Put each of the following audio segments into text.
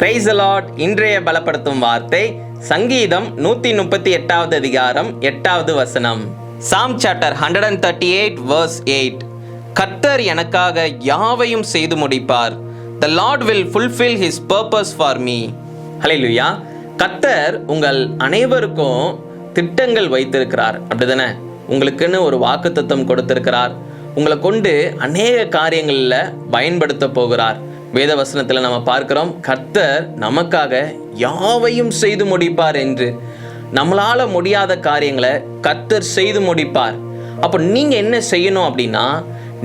Price Lord இன்றைய பலப்படுத்தும் வார்த்தை சங்கீதம் நூத்தி முப்பத்தி எட்டாவது அதிகாரம் எட்டாவது வசனம். Psalm chapter hundred and thirty eight verse eight கர்த்தர் எனக்காக யாவையும் செய்து முடிப்பார். The Lord will fulfil his purpose for me hallelujah கர்த்தர் உங்கள் அனைவருக்கும் திட்டங்கள் வைத்திருக்கிறார். அப்படிதானே? உங்களுக்குன்னு ஒரு வாக்குத்தத்தம் கொடுத்திருக்கிறார். உங்களை கொண்டு அநேக காரியங்களில் பயன்படுத்த போகிறார். வேத வசனத்தில் நம்ம பார்க்கிறோம் கர்த்தர் நமக்காக யாவையும் செய்து முடிப்பார் என்று. நம்மளால முடியாத காரியங்களை கர்த்தர் செய்து முடிப்பார். அப்போ நீங்க என்ன செய்யணும் அப்படின்னா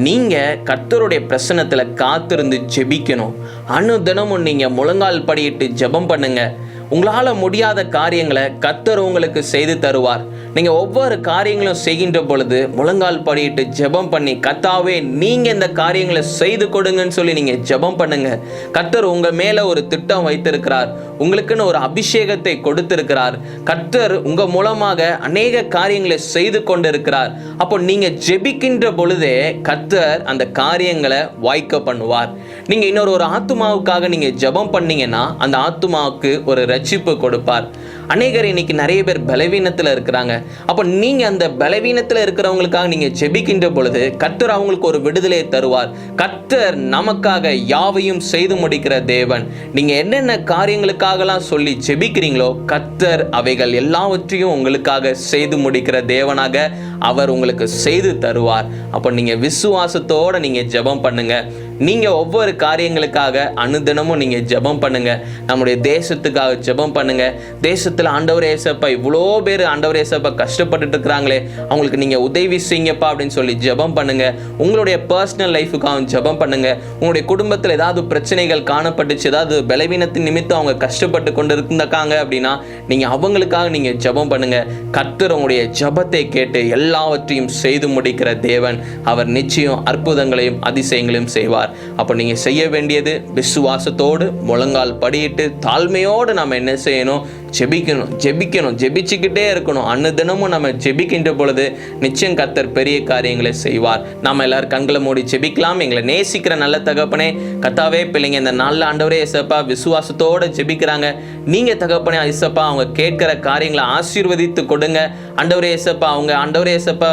நீங்க கர்த்தருடைய பிரசனத்தில் காத்திருந்து ஜெபிக்கணும். அனுதினமும் நீங்க முழங்கால் படியிட்டு ஜெபம் பண்ணுங்க. உங்களால் முடியாத காரியங்களை கர்த்தர் உங்களுக்கு செய்து தருவார். நீங்கள் ஒவ்வொரு காரியங்களும் செய்கின்ற பொழுது முழங்கால் படியிட்டு ஜெபம் பண்ணி கத்தாவே நீங்கள் இந்த காரியங்களை செய்து கொடுங்கன்னு சொல்லி நீங்கள் ஜெபம் பண்ணுங்க. கத்தர் உங்கள் மேலே ஒரு திட்டம் வைத்திருக்கிறார். உங்களுக்குன்னு ஒரு அபிஷேகத்தை கொடுத்திருக்கிறார். கர்த்தர் உங்கள் மூலமாக அநேக காரியங்களை செய்து கொண்டிருக்கிறார். அப்போ நீங்கள் ஜெபிக்கின்ற பொழுதே கர்த்தர் அந்த காரியங்களை வாய்க்க பண்ணுவார். நீங்கள் இன்னொரு ஒரு ஆத்துமாவுக்காக நீங்கள் ஜெபம் பண்ணீங்கன்னா அந்த ஆத்துமாவுக்கு ஒரு ரட்சிப்பு கொடுப்பார். அநேகர் இன்னைக்கு நிறைய பேர் பலவீனத்தில் இருக்கிறாங்க. அப்போ நீங்கள் அந்த பலவீனத்தில் இருக்கிறவங்களுக்காக நீங்கள் ஜெபிக்கின்ற பொழுது கத்தர் அவங்களுக்கு ஒரு விடுதலையை தருவார். கத்தர் நமக்காக யாவையும் செய்து முடிக்கிற தேவன். நீங்கள் என்னென்ன காரியங்களுக்காகலாம் சொல்லி ஜெபிக்கிறீங்களோ கத்தர் அவைகள் எல்லாவற்றையும் உங்களுக்காக செய்து முடிக்கிற தேவனாக அவர் உங்களுக்கு செய்து தருவார். அப்போ நீங்கள் விசுவாசத்தோடு நீங்கள் ஜெபம் பண்ணுங்கள் நீங்கள் ஒவ்வொரு காரியங்களுக்காக அனுதினமும் நீங்கள் ஜெபம் பண்ணுங்கள் நம்முடைய தேசத்துக்காக ஜெபம் பண்ணுங்கள் தேசத்தில் ஆண்டவர் ஏசப்பா இவ்வளோ பேர் ஆண்டவர் ஏசப்பா கஷ்டப்பட்டுட்டு இருக்கிறாங்களே அவங்களுக்கு நீங்கள் உதவி செய்யுங்கப்பா அப்படின்னு சொல்லி ஜெபம் பண்ணுங்கள் உங்களுடைய பர்சனல் லைஃபுக்காக ஜெபம் பண்ணுங்கள் உங்களுடைய குடும்பத்தில் ஏதாவது பிரச்சனைகள் காணப்பட்டுச்சு ஏதாவது பலவீனத்தின் நிமித்தம் அவங்க கஷ்டப்பட்டு கொண்டு இருந்தக்காங்க அப்படின்னா நீங்கள் அவங்களுக்காக நீங்கள் ஜெபம் பண்ணுங்கள் கர்த்தர் உங்களுடைய ஜெபத்தை கேட்டு எல்லாவற்றையும் செய்து முடிக்கிற தேவன். அவர் நிச்சயம் அற்புதங்களையும் அதிசயங்களையும் செய்வார். அப்போ நீங்கள் செய்ய வேண்டியது விசுவாசத்தோடு முழங்கால் படியிட்டு தாழ்மையோடு நம்ம என்ன செய்யணும்? ஜெபிக்கணும் ஜெபிக்கணும் ஜெபிச்சுக்கிட்டே இருக்கணும். அன்னதினமும் நம்ம ஜெபிக்கின்ற பொழுது நிச்சயம் கத்தர் பெரிய காரியங்களை செய்வார். நாம் எல்லாரும் கண்களை மூடி ஜெபிக்கலாம். எங்களை நேசிக்கிற நல்ல தகப்பனே கத்தாவே பிள்ளைங்க இந்த நாளில் ஆண்டவரே சிறப்பாக விசுவாசத்தோடு ஜெபிக்கிறாங்க. நீங்கள் தகப்பனே இசப்பா அவங்க கேட்கிற காரியங்களை ஆசீர்வதித்து கொடுங்க. அண்டவரே இசப்பா அவங்க அண்டவரே இசப்பா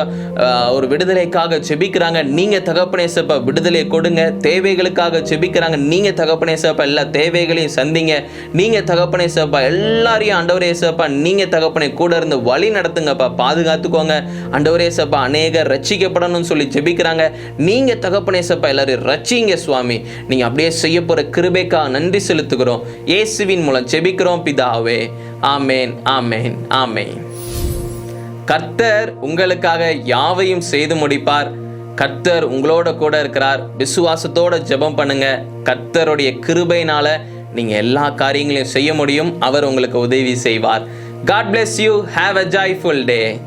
ஒரு விடுதலைக்காக ஜெபிக்கிறாங்க. நீங்கள் தகப்பனே இசப்பா விடுதலை கொடுங்க. தேவைகளுக்காக ஜெபிக்கிறாங்க. நீங்கள் தகப்பனே இசப்பா எல்லா தேவைகளையும் சந்திங்க. நீங்கள் தகப்பனே இசப்பா எல்லாரையும் அண்டவரே இசப்பா நீங்கள் தகப்பனை கூட இருந்து வழி நடத்துங்கப்பா. பாதுகாத்துக்கோங்க. அண்டவரே இசப்பா அநேகர் ரட்சிக்கப்படணும்னு சொல்லி ஜெபிக்கிறாங்க. நீங்கள் தகப்பனே இசப்பா எல்லாரும் ரட்சிங்க சுவாமி. நீங்கள் அப்படியே செய்ய போகிற கிருபைக்காக நன்றி செலுத்துகிறோம். இயேசுவின் மூலம் ஜெபிக்கிறோம் பிதாவே. ஆமேன் ஆமேன் ஆமேன். கர்த்தர் உங்களுக்காக யாவையும் செய்து முடிப்பார். கர்த்தர் உங்களோட கூட இருக்கிறார். விசுவாசத்தோட ஜெபம் பண்ணுங்க. கர்த்தருடைய கிருபையினால நீங்க எல்லா காரியங்களையும் செய்ய முடியும். அவர் உங்களுக்கு உதவி செய்வார். God bless you have a joyful day